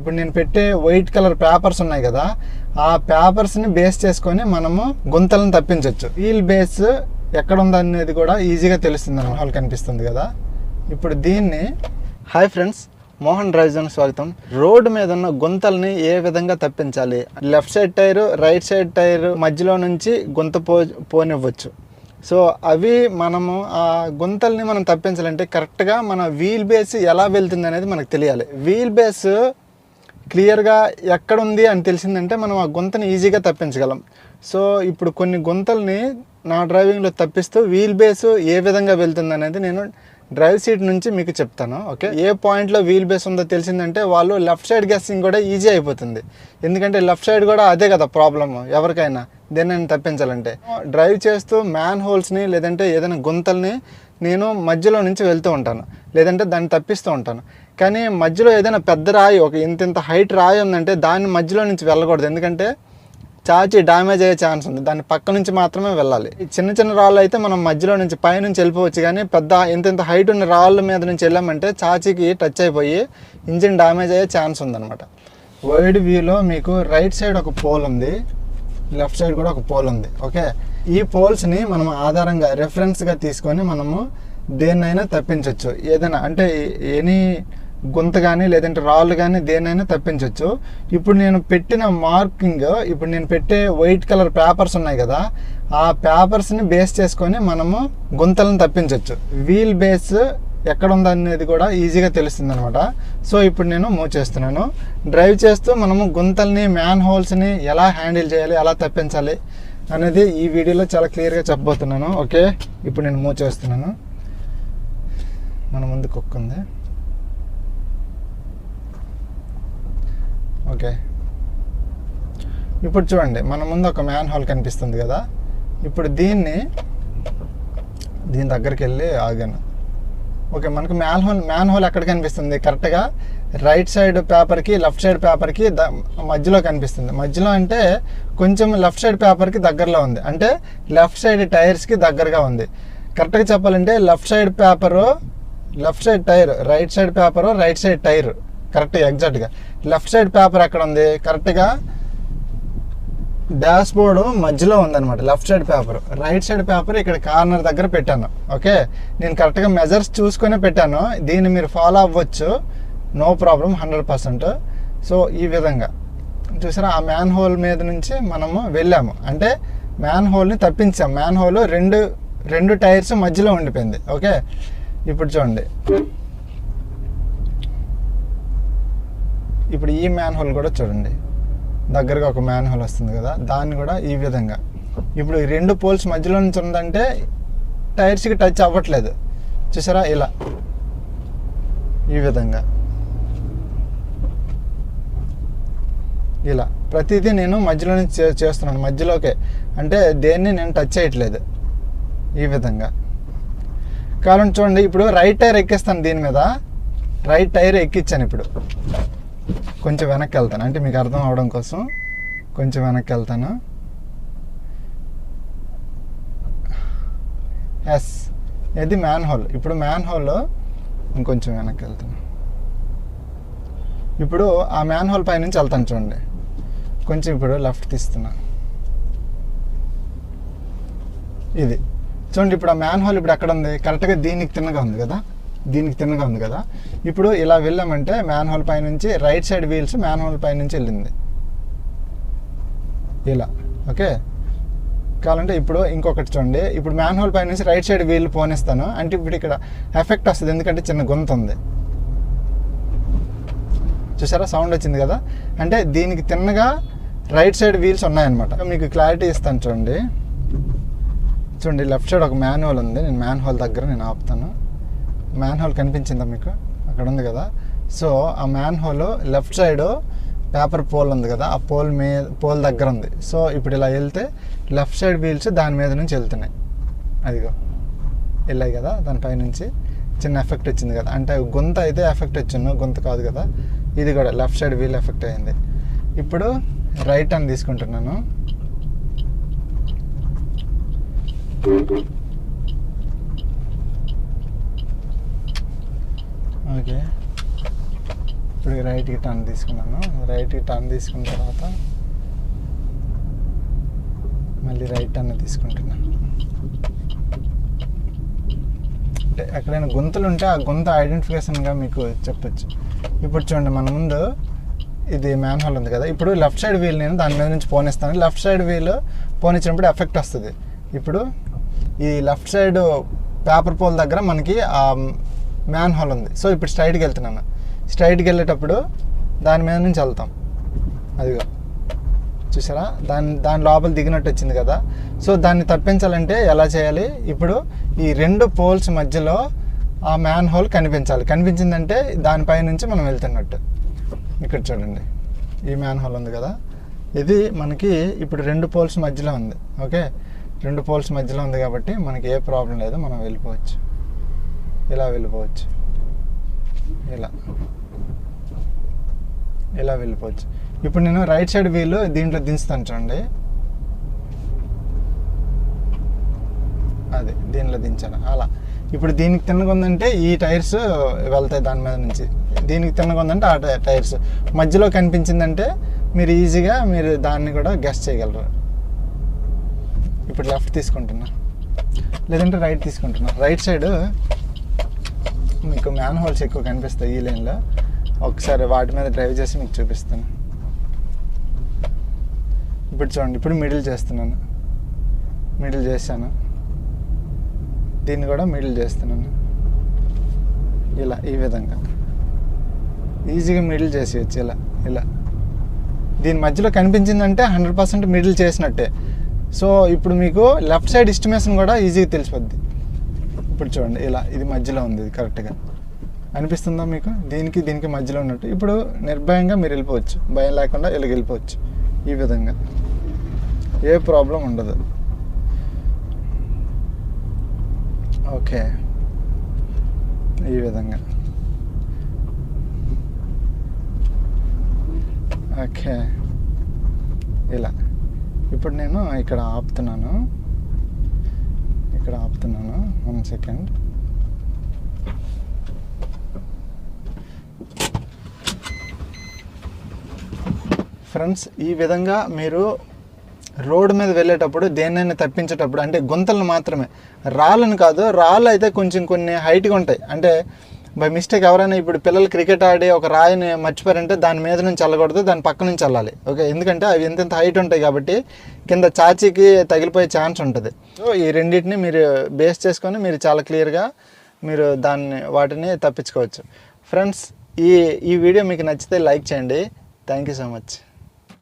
ఇప్పుడు నేను పెట్టే వైట్ కలర్ పేపర్స్ ఉన్నాయి కదా ఆ పేపర్స్ని బేస్ చేసుకొని మనము గుంతలను తప్పించవచ్చు వీల్ బేస్ ఎక్కడ ఉందనేది కూడా ఈజీగా తెలుస్తుంది అన్నమాట కనిపిస్తుంది కదా. ఇప్పుడు దీన్ని హాయ్ ఫ్రెండ్స్ మోహన్ డ్రైవ్ స్వాగతం. రోడ్డు మీద ఉన్న గుంతల్ని ఏ విధంగా తప్పించాలి? Left side tyre right side tyre మధ్యలో నుంచి గుంత పో పోనివ్వచ్చు. సో అవి మనము ఆ గుంతల్ని మనం తప్పించాలంటే కరెక్ట్గా మన వీల్ బేస్ ఎలా వెళ్తుంది అనేది మనకు తెలియాలి. వీల్ బేస్ క్లియర్గా ఎక్కడ ఉంది అని తెలిసిందంటే మనం ఆ గుంతని ఈజీగా తప్పించగలం. సో ఇప్పుడు కొన్ని గుంతల్ని నా డ్రైవింగ్లో తప్పిస్తూ వీల్ బేస్ ఏ విధంగా వెళ్తుంది అనేది నేను డ్రైవ్ సీట్ నుంచి మీకు చెప్తాను ఓకే? ఏ పాయింట్లో వీల్ బేస్ ఉందో తెలిసిందంటే వాళ్ళు లెఫ్ట్ సైడ్ గెస్సింగ్ కూడా ఈజీ అయిపోతుంది. ఎందుకంటే లెఫ్ట్ సైడ్ కూడా అదే కదా ప్రాబ్లమ్ ఎవరికైనా దేన్ని తప్పించాలంటే. డ్రైవ్ చేస్తూ మ్యాన్ హోల్స్ని లేదంటే ఏదైనా గుంతల్ని నేను మధ్యలో నుంచి వెళ్తూ ఉంటాను లేదంటే దాన్ని తప్పిస్తూ ఉంటాను. కానీ మధ్యలో ఏదైనా పెద్ద రాయి ఒక ఇంత ఇంత హైట్ రాయి ఉందంటే దాన్ని మధ్యలో నుంచి వెళ్ళకూడదు. ఎందుకంటే చాచి డ్యామేజ్ అయ్యే ఛాన్స్ ఉంది. దాని పక్క నుంచి మాత్రమే వెళ్ళాలి. చిన్న చిన్న రాళ్ళు అయితే మనం మధ్యలో నుంచి పైనుంచి వెళ్ళిపోవచ్చు. కానీ పెద్ద ఇంత ఇంత హైట్ ఉన్న రాళ్ళ మీద నుంచి వెళ్ళామంటే చాచికి టచ్ అయిపోయి ఇంజిన్ డ్యామేజ్ అయ్యే ఛాన్స్ ఉందన్నమాట. వైడ్ వ్యూలో మీకు రైట్ సైడ్ ఒక పోల్ ఉంది. లెఫ్ట్ సైడ్ కూడా ఒక పోల్ ఉంది. ఓకే ఈ పోల్స్ని మనం ఆధారంగా రెఫరెన్స్గా తీసుకొని మనము దేన్నైనా తప్పించవచ్చు ఏదైనా అంటే ఎనీ గుంత కానీ లేదంటే రాళ్ళు కానీ దేనైనా తప్పించవచ్చు ఇప్పుడు నేను పెట్టిన మార్కింగ్ ఇప్పుడు నేను పెట్టే వైట్ కలర్ పేపర్స్ ఉన్నాయి కదా ఆ పేపర్స్ని బేస్ చేసుకొని మనము గుంతలను తప్పించవచ్చు వీల్ బేస్ ఎక్కడ ఉందనేది కూడా ఈజీగా తెలుస్తుంది అనమాట సో ఇప్పుడు నేను మూవ్ చేస్తున్నాను. డ్రైవ్ చేస్తూ మనము గుంతల్ని మ్యాన్ హోల్స్ని ఎలా హ్యాండిల్ చేయాలి ఎలా తప్పించాలి అనేది ఈ వీడియోలో చాలా క్లియర్గా చెప్పబోతున్నాను. ఓకే? ఇప్పుడు నేను మూవ్ చేస్తున్నాను. మన ముందు కుక్క ఉంది. ఓకే. ఇప్పుడు చూడండి మన ముందు ఒక మ్యాన్ హాల్ కనిపిస్తుంది కదా. ఇప్పుడు దీన్ని దీని దగ్గరికి వెళ్ళి ఆగాను. ఓకే మనకు మ్యాన్ హోల్ మ్యాన్ హోల్ ఎక్కడ కనిపిస్తుంది? కరెక్ట్గా రైట్ సైడ్ పేపర్కి లెఫ్ట్ సైడ్ పేపర్కి ద మధ్యలో కనిపిస్తుంది. మధ్యలో అంటే కొంచెం లెఫ్ట్ సైడ్ పేపర్కి దగ్గరలో ఉంది. అంటే లెఫ్ట్ సైడ్ టైర్స్కి దగ్గరగా ఉంది. కరెక్ట్గా చెప్పాలంటే left side paper left side tyre right side paper right side tyre correct ఎగ్జాక్ట్గా లెఫ్ట్ సైడ్ పేపర్ ఎక్కడ ఉంది? కరెక్ట్గా డాష్ బోర్డు మధ్యలో ఉందన్నమాట left side paper. Right side paper ఇక్కడ కార్నర్ దగ్గర పెట్టాను ఓకే? నేను కరెక్ట్గా మెజర్స్ చూసుకొని పెట్టాను దీన్ని మీరు ఫాలో అవ్వచ్చు. No problem hundred percent so ఈ విధంగా. చూసారా ఆ మ్యాన్ హోల్ మీద నుంచి మనము వెళ్ళాము. అంటే మ్యాన్ హోల్ని తప్పించాం. మ్యాన్ హోల్ రెండు రెండు టైర్స్ మధ్యలో ఉండిపోయింది ఓకే? ఇప్పుడు చూడండి. ఇప్పుడు ఈ మ్యాన్ హోల్ కూడా చూడండి. దగ్గరగా ఒక మ్యాన్ హోల్ వస్తుంది కదా దాన్ని కూడా ఈ విధంగా. ఇప్పుడు ఈ రెండు పోల్స్ మధ్యలో నుంచి ఉందంటే టైర్స్కి టచ్ అవ్వట్లేదు. చూసారా? ఇలా. ఈ విధంగా. ఇలా. ప్రతిదీ నేను మధ్యలో నుంచి చే- చేస్తున్నాను. మధ్యలోకే. అంటే దేన్ని నేను టచ్ చేయట్లేదు. ఈ విధంగా. కావాలంటే చూడండి. ఇప్పుడు రైట్ టైర్ ఎక్కిస్తాను దీని మీద. రైట్ టైర్ ఎక్కించాను ఇప్పుడు. కొంచెం వెనక్కి వెళ్తాను అంటే మీకు అర్థం అవడం కోసం కొంచెం వెనక్కి వెళ్తాను ఎస్ ఇది మ్యాన్ హోల్ ఇప్పుడు మ్యాన్ హోల్ ఇంకొంచెం వెనక్కి వెళ్తాను ఇప్పుడు ఆ మ్యాన్ హోల్ పై నుంచి వెళ్తాను చూడండి. కొంచెం ఇప్పుడు లెఫ్ట్ తీస్తున్నా. ఇది. చూడండి ఇప్పుడు ఆ మ్యాన్ హోల్ ఇప్పుడు ఎక్కడ ఉంది? కరెక్ట్గా దీనికి తిన్నగా ఉంది కదా? దీనికి తిన్నగా ఉంది కదా. ఇప్పుడు ఇలా వెళ్ళామంటే మ్యాన్ హోల్ పై నుంచి right side wheels manhole పై నుంచి వెళ్ళింది. ఇలా ఓకే? కావాలంటే ఇప్పుడు ఇంకొకటి చూడండి. ఇప్పుడు మ్యాన్ హోల్ పై నుంచి రైట్ సైడ్ వీల్ పోనిస్తాను. అంటే ఇప్పుడు ఇక్కడ ఎఫెక్ట్ వస్తుంది. ఎందుకంటే చిన్న గుంత ఉంది. చూసారా? సౌండ్ వచ్చింది కదా? అంటే దీనికి తిన్నగా రైట్ సైడ్ వీల్స్ ఉన్నాయన్నమాట. మీకు క్లారిటీ ఇస్తాను చూడండి. చూడండి లెఫ్ట్ సైడ్ ఒక మ్యాన్ ఉంది. నేను మ్యాన్ హోల్ దగ్గర నేను ఆపుతాను. మ్యాన్ హోల్ కనిపించిందా మీకు? అక్కడ ఉంది కదా. సో ఆ manhole left side paper pole ఉంది కదా. ఆ పోల్ మీ పోల్ దగ్గర ఉంది. సో ఇప్పుడు ఇలా వెళ్తే లెఫ్ట్ సైడ్ వీల్స్ దాని మీద నుంచి వెళ్తున్నాయి. అదిగో. వెళ్ళాయి కదా దానిపై నుంచి. చిన్న ఎఫెక్ట్ వచ్చింది కదా. అంటే గొంత అయితే ఎఫెక్ట్ వచ్చిందో గుంత కాదు కదా. ఇది కూడా లెఫ్ట్ సైడ్ వీల్ ఎఫెక్ట్ అయింది. ఇప్పుడు రైట్ అని తీసుకుంటున్నాను. ఓకే. ఇప్పుడు రైట్కి టర్న్ తీసుకున్నాను. రైట్కి టర్న్ తీసుకున్న తర్వాత మళ్ళీ రైట్ టర్న్ తీసుకుంటున్నాను అంటే ఎక్కడైనా గుంతలు ఉంటే ఆ గుంత ఐడెంటిఫికేషన్గా మీకు చెప్పచ్చు. ఇప్పుడు చూడండి మన ముందు ఇది మ్యాన్ హోల్ ఉంది కదా. ఇప్పుడు లెఫ్ట్ సైడ్ వీల్ నేను దాని మీద నుంచి పోనిస్తాను లెఫ్ట్ సైడ్ వీల్ పోనిచ్చినప్పుడు ఎఫెక్ట్ వస్తుంది. ఇప్పుడు ఈ లెఫ్ట్ సైడ్ పేపర్ పోల్ దగ్గర మనకి ఆ మ్యాన్ హాల్ ఉంది. సో ఇప్పుడు స్ట్రైట్కి వెళ్తున్నాను. స్ట్రైట్కి వెళ్ళేటప్పుడు దాని మీద నుంచి వెళ్తాం. అదిగో. చూసారా? దాని దాని లోపల దిగినట్టు వచ్చింది కదా. సో దాన్ని తప్పించాలంటే ఎలా చేయాలి? ఇప్పుడు ఈ రెండు పోల్స్ మధ్యలో ఆ మ్యాన్ హోల్ కనిపించాలి. కనిపించిందంటే దానిపై నుంచి మనం వెళ్తున్నట్టు. ఇక్కడ చూడండి. ఈ మ్యాన్ హోల్ ఉంది కదా. ఇది మనకి ఇప్పుడు రెండు పోల్స్ మధ్యలో ఉంది. ఓకే? రెండు పోల్స్ మధ్యలో ఉంది కాబట్టి మనకి ఏ ప్రాబ్లం లేదు. మనం వెళ్ళిపోవచ్చు. ఇలా వెళ్ళిపోవచ్చు? ఇలా ఇలా వెళ్ళిపోవచ్చు? ఇప్పుడు నేను రైట్ సైడ్ వీల్ దీంట్లో దించుతాను చూడండి. అదే దీనిలో దించాను. అలా. ఇప్పుడు దీనికి తిన్నగా ఉందంటే ఈ టైర్స్ వెళ్తాయి దాని మీద నుంచి. దీనికి తిన్నగా ఉందంటే ఆ టై- టైర్స్. మధ్యలో కనిపించిందంటే మీరు ఈజీగా మీరు దాన్ని కూడా గెస్ట్ చేయగలరు. ఇప్పుడు లెఫ్ట్ తీసుకుంటున్నా. లేదంటే రైట్ తీసుకుంటున్నా. రైట్ సైడ్ మీకు మ్యాన్ హోల్స్ ఎక్కువ కనిపిస్తాయి ఈ లైన్లో. ఒకసారి వాటి మీద డ్రైవ్ చేసి మీకు చూపిస్తాను. ఇప్పుడు చూడండి ఇప్పుడు మిడిల్ చేస్తున్నాను. మిడిల్ చేశాను. దీన్ని కూడా మిడిల్ చేస్తున్నాను. ఇలా ఈ విధంగా. ఈజీగా మిడిల్ చేసేయచ్చు ఇలా ఇలా. దీని మధ్యలో కనిపించిందంటే హండ్రెడ్ పర్సెంట్ మిడిల్ చేసినట్టే. సో ఇప్పుడు మీకు లెఫ్ట్ సైడ్ ఎస్టిమేషన్ కూడా ఈజీగా తెలిసిపోద్ది. ఇప్పుడు చూడండి ఇలా ఇది మధ్యలో ఉంది కరెక్ట్గా అనిపిస్తుందా మీకు? దీనికి దీనికి మధ్యలో ఉన్నట్టు. ఇప్పుడు నిర్భయంగా మీరు వెళ్ళిపోవచ్చు. భయం లేకుండా ఇలా వెళ్ళిపోవచ్చు ఈ విధంగా. ఏ ప్రాబ్లం ఉండదు. ఓకే. ఈ విధంగా. ఓకే. ఇలా. ఇప్పుడు నేను ఇక్కడ ఆపుతున్నాను. ఇక్కడ ఆపుతున్నాను. One second. ఫ్రెండ్స్ ఈ విధంగా మీరు రోడ్డు మీద వెళ్ళేటప్పుడు దేన్నైనా తప్పించేటప్పుడు అంటే గుంతలను మాత్రమే. రాళ్ళని కాదు రాళ్ళు అయితే కొంచెం కొన్ని హైట్గా ఉంటాయి. అంటే బై మిస్టేక్ ఎవరైనా ఇప్పుడు పిల్లలు క్రికెట్ ఆడి ఒక రాయిని మర్చిపోయారంటే దాని మీద నుంచి వెళ్ళకూడదు దాని పక్క నుంచి వెళ్ళాలి ఓకే? ఎందుకంటే అవి ఎంతెంత హైట్ ఉంటాయి కాబట్టి కింద చాచీకి తగిలిపోయే ఛాన్స్ ఉంటుంది. సో ఈ రెండింటిని మీరు బేస్ చేసుకొని మీరు చాలా క్లియర్గా మీరు దాన్ని వాటిని తప్పించుకోవచ్చు. ఫ్రెండ్స్ ఈ ఈ వీడియో మీకు నచ్చితే లైక్ చేయండి. Thank you so much